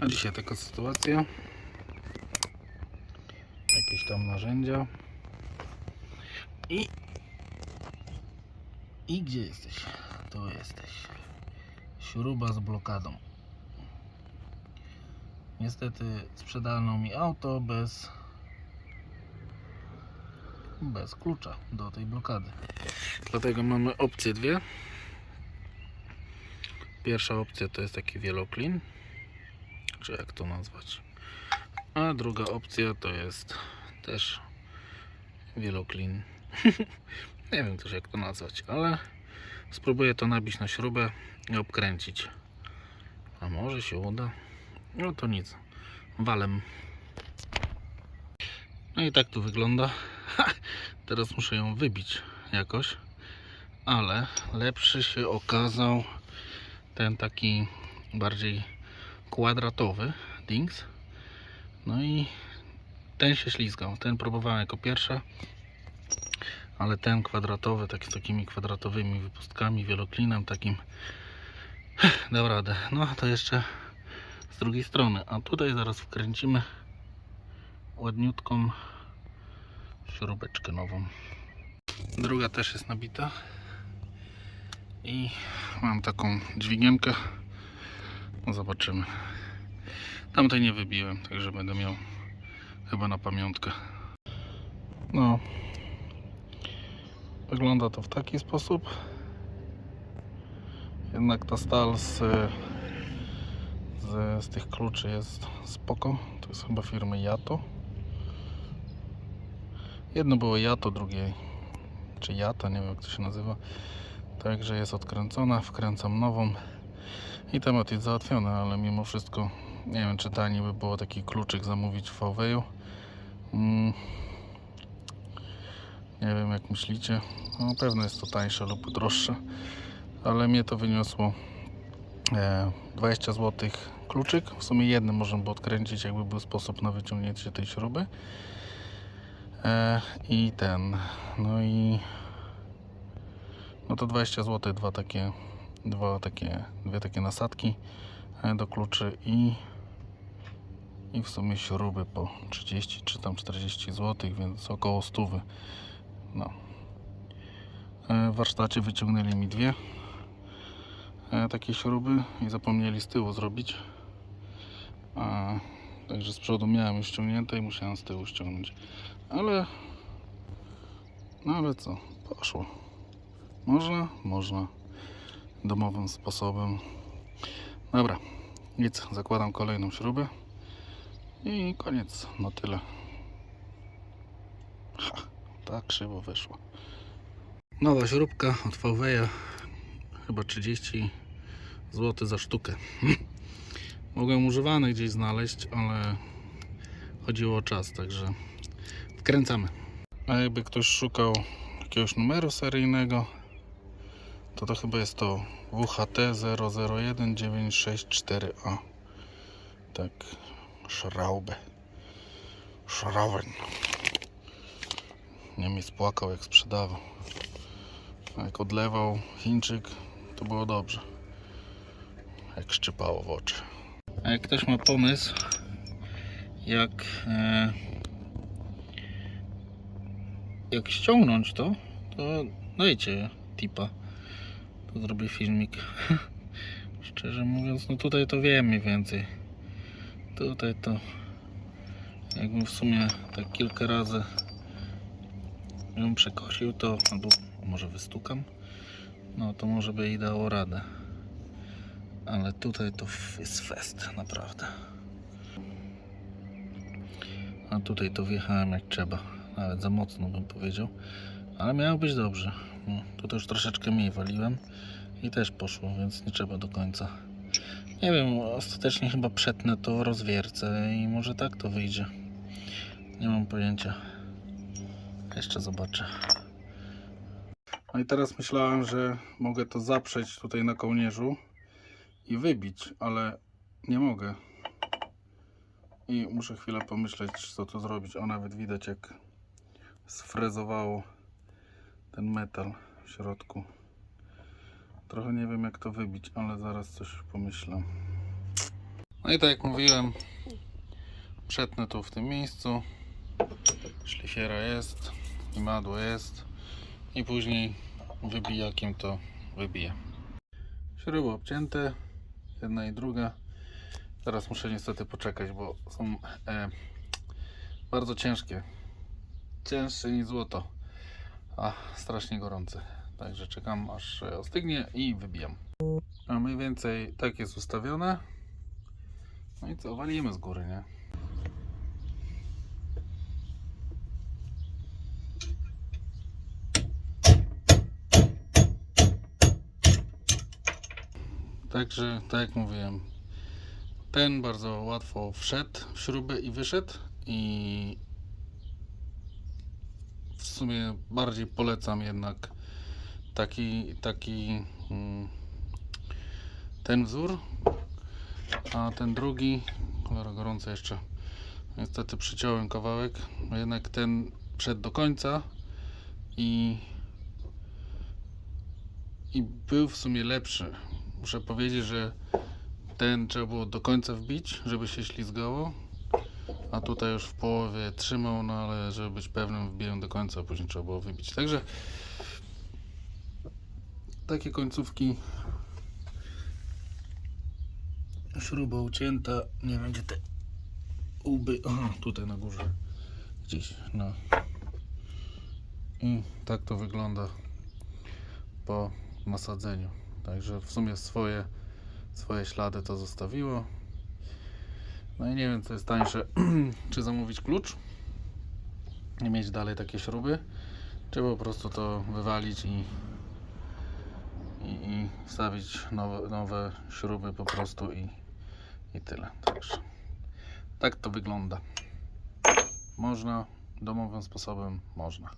A dzisiaj taka sytuacja. Jakieś tam narzędzia. I... I gdzie jesteś? Tu jesteś. Śruba z blokadą. Niestety sprzedano mi auto bez bez klucza do tej blokady. Dlatego mamy opcje dwie. Pierwsza opcja to jest taki wieloclean, czy jak to nazwać. A druga opcja to jest też wieloclean. Nie wiem też jak to nazwać, ale spróbuję to nabić na śrubę i obkręcić. A może się uda? No to nic. Walem. No i tak tu wygląda. Teraz muszę ją wybić jakoś. Ale lepszy się okazał ten taki bardziej kwadratowy Dings. No i ten się ślizgał. Ten próbowałem jako pierwsza. Ale ten kwadratowy, taki z takimi kwadratowymi wypustkami, wieloklinem takim dał radę. No to jeszcze z drugiej strony. A tutaj zaraz wkręcimy ładniutką śrubeczkę nową. Druga też jest nabita. I mam taką dźwigienkę. Zobaczymy. Tamtej nie wybiłem, także będę miał chyba na pamiątkę. No. Wygląda to w taki sposób. Jednak ta stal z, z, z tych kluczy jest spoko. To jest chyba firmy Yato. Jedno było Yato, drugie czy Jata, nie wiem jak to się nazywa. Także jest odkręcona, wkręcam nową i temat jest załatwiony, ale mimo wszystko nie wiem czy taniej by było taki kluczyk zamówić w VW. Mm. Nie wiem jak myślicie. No pewno jest to tańsze lub droższe, ale mnie to wyniosło e, 20 zł kluczyk. W sumie jednym można było odkręcić, jakby był sposób na wyciągnięcie tej śruby. E, I ten, no i no to 20 zł, dwa takie, dwa takie, dwie takie nasadki e, do kluczy i i w sumie śruby po 30 czy tam 40 zł, więc około 100. No. E, W warsztacie wyciągnęli mi dwie e, takie śruby i zapomnieli z tyłu zrobić. A, także z przodu miałem już ściągnięte i musiałem z tyłu ściągnąć. Ale no ale co, poszło. Można, można domowym sposobem. Dobra, nic, zakładam kolejną śrubę i koniec, na tyle. Ha, tak krzywo wyszło. Nowa śrubka od VW, chyba 30 zł za sztukę. Mogłem używane gdzieś znaleźć, ale chodziło o czas, także wkręcamy. A jakby ktoś szukał jakiegoś numeru seryjnego, to to chyba jest to WHT 001964A. Tak, Schraube. Schrauben. Niemiec płakał jak sprzedawał. A jak odlewał Chińczyk, to było dobrze. Jak szczypało w oczy. A jak ktoś ma pomysł, jak e, jak ściągnąć to, to dajcie tipa. To zrobię filmik. Szczerze mówiąc, no tutaj to wiem mniej więcej. Tutaj to jakbym w sumie tak kilka razy ją przekosił, to albo może wystukam, no to może by jej dało radę. Ale tutaj to jest fest, naprawdę. A tutaj to wjechałem jak trzeba. Nawet za mocno bym powiedział. Ale miało być dobrze. No, tu też troszeczkę mniej waliłem i też poszło, więc nie trzeba do końca. Nie wiem, ostatecznie chyba przetnę to, rozwiercę i może tak to wyjdzie. Nie mam pojęcia. Jeszcze zobaczę. No i teraz myślałem, że mogę to zaprzeć tutaj na kołnierzu i wybić, ale nie mogę. I muszę chwilę pomyśleć, co tu zrobić. O, nawet widać jak sfrezowało ten metal w środku. Trochę nie wiem jak to wybić, ale zaraz coś pomyślę. No i tak jak mówiłem, przetnę tu w tym miejscu. Szlifiera jest, imadło jest i później wybijakiem to wybiję. Śruby obcięte, jedna i druga. Teraz muszę niestety poczekać, bo są e, bardzo ciężkie. Cięższe niż złoto. A strasznie gorące. Także czekam aż ostygnie i wybijam. A mniej więcej tak jest ustawione. No i co, walimy z góry, nie? Także, tak jak mówiłem, ten bardzo łatwo wszedł w śrubę i wyszedł i w sumie bardziej polecam jednak taki, taki mm, ten wzór, a ten drugi, cholera gorąco jeszcze, niestety przyciąłem kawałek, jednak ten przed do końca i i był w sumie lepszy. Muszę powiedzieć, że ten trzeba było do końca wbić, żeby się ślizgało. A tutaj już w połowie trzymał, no ale żeby być pewnym wbiłem do końca, później trzeba było wybić. Także takie końcówki. Śruba ucięta. Nie gdzie te łby. Aha, tutaj na górze. Gdzieś, no. I tak to wygląda po nasadzeniu. Także w sumie swoje, swoje ślady to zostawiło. No i nie wiem, co jest tańsze, czy zamówić klucz i mieć dalej takie śruby, czy po prostu to wywalić i, i, i wstawić nowe, nowe śruby po prostu i, i tyle. Także tak to wygląda. Można, domowym sposobem można.